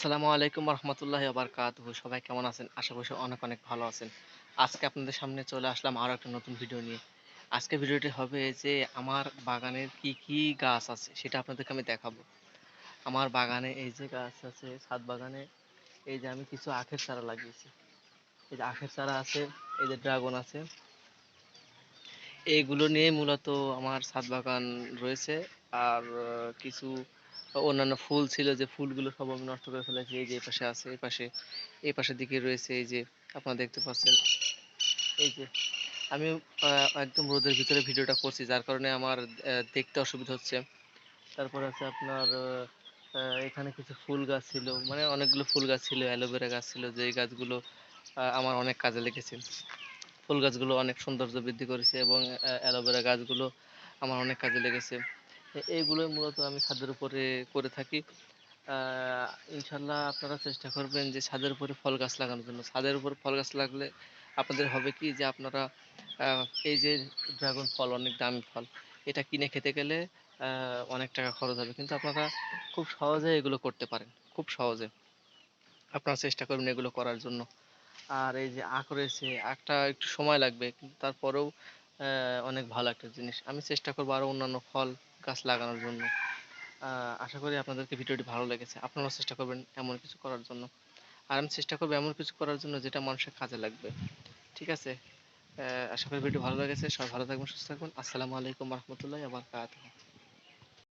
আসসালামু আলাইকুম রহমতুল্লাহ বারকাত সবাই কেমন আছেন? আশা করি অনেক অনেক ভালো আছেন। আজকে আপনাদের সামনে চলে আসলাম আরও একটা নতুন ভিডিও নিয়ে। আজকে ভিডিওটি হবে যে আমার বাগানের কি কি গাছ আছে সেটা আপনাদেরকে আমি দেখাবো। আমার বাগানে এই যে গাছ আছে, ছাদ বাগানে, এই যে আমি কিছু আখের চারা লাগিয়েছি। এই যে আখের চারা আছে, এই যে ড্রাগন আছে। এইগুলো নিয়ে মূলত আমার ছাদ বাগান রয়েছে। আর কিছু অন্যান্য ফুল ছিল যে ফুলগুলো সব আমি নষ্ট করে ফেলেছি, এই যে এই পাশে আছে, এই পাশে, এই পাশের দিকে রয়েছে, এই যে আপনারা দেখতে পাচ্ছেন। এই যে, আমি একদম রোদের ভিতরে ভিডিওটা করছি, যার কারণে আমার দেখতে অসুবিধা হচ্ছে। তারপর আছে আপনার এখানে কিছু ফুল গাছ ছিল মানে অনেকগুলো ফুল গাছ ছিল, অ্যালোভেরা গাছ ছিল, যে গাছগুলো আমার অনেক কাজে লেগেছে। ফুল গাছগুলো অনেক সৌন্দর্য বৃদ্ধি করেছে এবং অ্যালোভেরা গাছগুলো আমার অনেক কাজে লেগেছে। এইগুলোই মূলত আমি ছাদের উপরে করে থাকি। ইনশাল্লাহ আপনারা চেষ্টা করবেন যে ছাদের উপরে ফল গাছ লাগানোর জন্য। ছাদের উপর ফল গাছ লাগলে আপনাদের হবে কি যে আপনারা এই যে ড্রাগন ফল, অনেক দামি ফল, এটা কিনে খেতে গেলে অনেক টাকা খরচ হবে। কিন্তু আপনারা খুব সহজে এগুলো করতে পারেন, খুব সহজে। আপনারা চেষ্টা করবেন এগুলো করার জন্য। আর এই যে আখ রয়েছে, আখটা একটু সময় লাগবে, কিন্তু তারপরেও অনেক ভালো একটা জিনিস। আমি চেষ্টা করব আরও অন্যান্য ফল গাছ লাগানোর জন্য। আশা করি আপনাদেরকে ভিডিওটি ভালো লেগেছে। আপনারাও চেষ্টা করবেন এমন কিছু করার জন্য। আর আমি চেষ্টা করব এমন কিছু করার জন্য যেটা মানুষের কাজে লাগবে। ঠিক আছে? আশা করি ভিডিও ভালো লেগেছে। সবাই ভালো থাকবেন, সুস্থ থাকবেন। আসসালামু আলাইকুম রহমতুল্লাহ আবার